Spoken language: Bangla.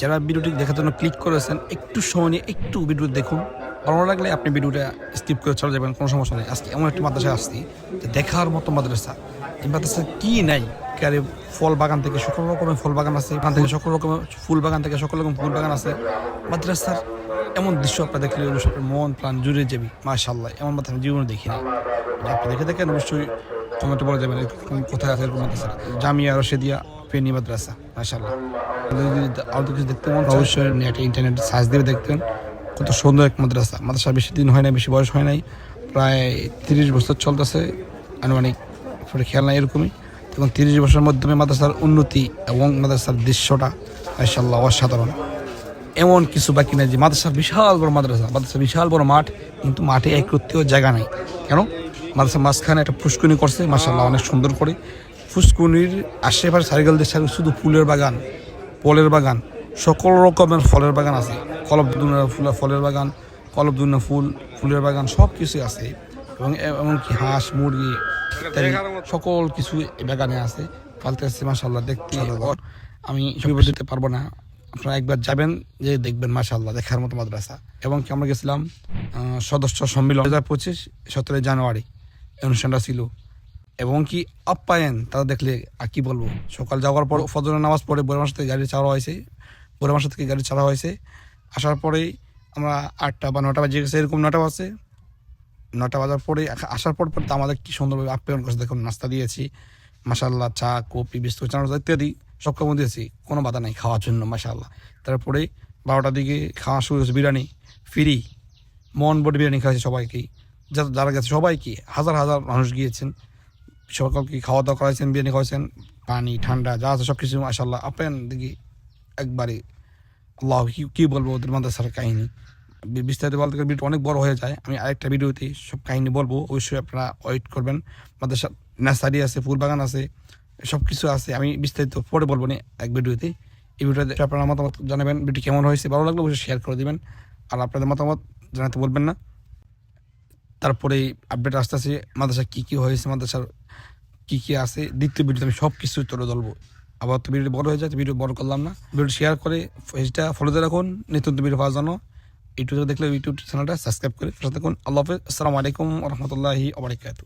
যারা ভিডিওটি দেখার জন্য ক্লিক করেছেন, একটু সময় নিয়ে একটু ভিডিও দেখুন। ভালো লাগলে আপনি ভিডিওটা স্কিপ করে চলে যাবেন, কোনো সমস্যা নেই। আজকে এমন একটি মাদ্রাসায় আসছি যে দেখার মতো মাদ্রাসা। এই মাদ্রাসা কি নাই? কারে ফল বাগান থেকে সকল রকমের ফল বাগান আছে, এখান থেকে সকল রকমের ফুল বাগান থেকে সকল রকম ফুল বাগান আছে। মাদ্রাসার এমন দৃশ্য আপনার দেখলে আপনার মন, প্রাণ জুড়ে যাবে। মাশাল্লাহ এমন মাত্রা আমি জীবনে দেখিনি আপনি দেখে দেখেন, অবশ্যই কমেন্টে বলে যাবেন কোথায় আছে এরকম মাদ্রাসা জামিয়া রশেদিয়া পেনি মাদ্রাসা আরও কিছু দেখতে চায়, অবশ্যই নেটে ইন্টারনেটে সার্চ দিয়ে দেখতেন কত সুন্দর এক মাদ্রাসা। মাদ্রাসা বেশি দিন হয় নাই বেশি বয়স হয় নাই। প্রায় তিরিশ বছর চলতেছে। আনুমানিক খেয়াল নাই এরকমই। এবং তিরিশ বছরের মাধ্যমে মাদ্রাসার উন্নতি এবং মাদ্রাসার দৃশ্যটা মাশাল্লাহ অসাধারণ। এমন কিছু বাকি নাই যে মাদ্রাসা বিশাল বড় মাদ্রাসা। মাদ্রাসা বিশাল বড় মাঠ কিন্তু মাঠে এক করতেও জায়গা নাই। কেন? মাদ্রাসার মাঝখানে একটা পুষ্কুনি করছে মাসাল্লাহ অনেক সুন্দর করে। পুষ্কুনির আশেপাশে সাইকেল দিয়ে শুধু ফুলের বাগান ফলের বাগান সকল রকমের ফলের বাগান আছে। কলব দুনা ফুলের ফলের বাগান কলব দুনা ফুল ফুলের বাগান সব কিছুই আছে। এবং এমনকি হাঁস মুরগি সকল কিছু বাগানে আছে। ফালতে আছে মাসাল্লাহ দেখতে আমি ছবি দিতে পারব না। আপনারা একবার যাবেন যে দেখবেন মাশাল্লাহ দেখার মতো মাদ্রাসা। এবং কি আমরা গেছিলাম সদস্য সম্মেলন। দু হাজার পঁচিশ সতেরোই জানুয়ারি অনুষ্ঠানটা ছিল। এবং কি আপ্যায়ন তারা দেখলে, আর কি বলব? সকাল যাওয়ার পর ফজরের নামাজ পড়ে বোরমাস থেকে গাড়ি ছাড়া হয়েছে। বোরমাস থেকে গাড়ি ছাড়া হয়েছে। আসার পরেই আমরা আটটা বা নটা বাজে গেছে, এরকম নটা বাজে নটা বাজার পরে আসার পর পর তো আমাদের কি সুন্দরভাবে আপ্যায়ন করছে দেখুন, নাস্তা দিয়েছি। মাসাল্লাহ চা কপি বিস্কুট, চানাচুর ইত্যাদি সব কেমন দিয়েছি, কোনো বাধা নেই খাওয়ার জন্য মাসাল্লাহ তারপরে বারোটার দিকে খাওয়া শুরু হয়েছে, বিরিয়ানি, ফ্রি, মন বডি বিরিয়ানি খাওয়াছে সবাইকেই। যারা গেছে সবাইকে, হাজার হাজার মানুষ গিয়েছেন। সকলকে খাওয়া দাওয়া করাইছেন, বিরিয়ানি খাওয়াইছেন, পানি, ঠান্ডা, যা আছে সব কিছু মাসাল্লাহ আপ্যায়ন দিকে একবারে, আল্লাহ, কি বলব ওদের মাদ্রাসার কাহিনী? বিস্তারিত বলতে গেলে ভিডিও অনেক বড় হয়ে যায়। আমি আরেকটা ভিডিওতে সব কাহিনী বলব, অবশ্যই আপনারা ওয়েট করবেন। মাদ্রাসা, নার্সারি আছে ফুল বাগান আছে সব কিছু আছে। আমি বিস্তারিত পরে বলব না এক ভিডিওতে। এই ভিডিওতে আপনারা মতামত জানাবেন ভিডিও কেমন হয়েছে, ভালো লাগলে অবশ্যই শেয়ার করে দিবেন। আর আপনাদের মতামত জানাতে বলবেন না। তারপরে আপডেট আসতে আসে মাদ্রাসা কী কী হয়েছে, মাদ্রাসার কী কী আছে, দ্বিতীয় ভিডিওতে আমি সব কিছু তুলে ধরবো। আবার তো ভিডিও বড় হয়ে যায় ভিডিও বড় করলাম না। ভিডিও শেয়ার করে ফেজটা ফলো দিয়ে রাখুন, নিত্য ভিডিও পাওয়ার জন্য। ইউটিউবে দেখলে ইউটিউব চ্যানেলটা সাবস্ক্রাইব করে পাশে থাকুন। আল্লাহ হাফেজ, আসসালামু আলাইকুম রহমতুল্লাহি আবরিকাতু